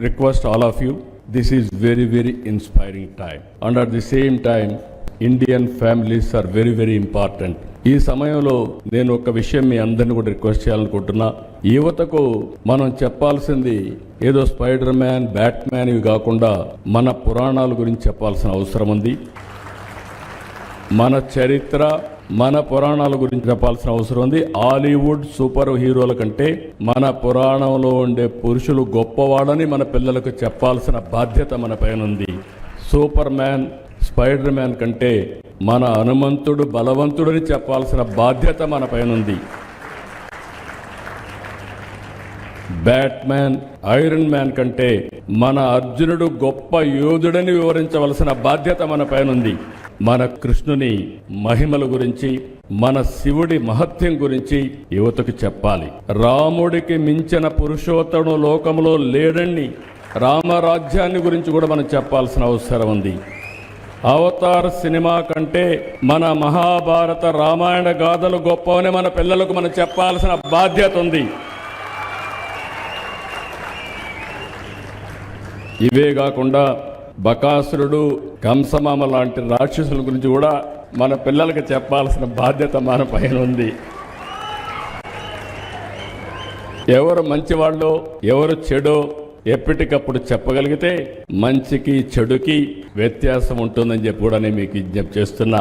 request all of you this is very very inspiring time and at the same time Indian families are very very important ఈ సమయంలో నేను ఒక విషయం మీ అందరిని కూడా రిక్వెస్ట్ చేయాలనుకుంటున్నా యువతకు మనం చెప్పాల్సింది ఏదో స్పైడర్ మ్యాన్ బ్యాట్ మ్యాన్ ఇవి కాకుండా మన పురాణాల గురించి చెప్పాల్సిన అవసరం ఉంది మన చరిత్ర మన పురాణాల గురించి చెప్పాల్సిన అవసరం ఉంది. హాలీవుడ్ సూపర్ హీరోల కంటే మన పురాణంలో ఉండే పురుషులు గొప్పవాడని మన పిల్లలకు చెప్పాల్సిన బాధ్యత మన పైన ఉంది. సూపర్ మ్యాన్ స్పైడర్ మ్యాన్ కంటే మన హనుమంతుడు బలవంతుడని చెప్పాల్సిన బాధ్యత మన పైన ఉంది. బ్యాట్ మ్యాన్ ఐరన్ మ్యాన్ కంటే మన అర్జునుడు గొప్ప యోధుడని వివరించవలసిన బాధ్యత మన పైన ఉంది. మన కృష్ణుని మహిమల గురించి మన శివుడి మహత్యం గురించి యువతకు చెప్పాలి. రాముడికి మించిన పురుషోత్తముడు లోకంలో లేడని రామరాజ్యాన్ని గురించి కూడా మనం చెప్పాల్సిన అవసరం ఉంది. అవతార్ సినిమా కంటే మన మహాభారత రామాయణ గాథలు గొప్పవని మన పిల్లలకు మనం చెప్పాల్సిన బాధ్యత ఉంది. ఇవే కాకుండా బకాసురుడు కంసమామ లాంటి రాక్షసుల గురించి కూడా మన పిల్లలకు చెప్పాల్సిన బాధ్యత మన పైన ఉంది. ఎవరు మంచివాళ్ళు ఎవరు చెడో ఎప్పటికప్పుడు చెప్పగలిగితే మంచికి చెడుకి వ్యత్యాసం ఉంటుందని చెప్పి కూడా నేను మీకు విజ్ఞప్తి చేస్తున్నా.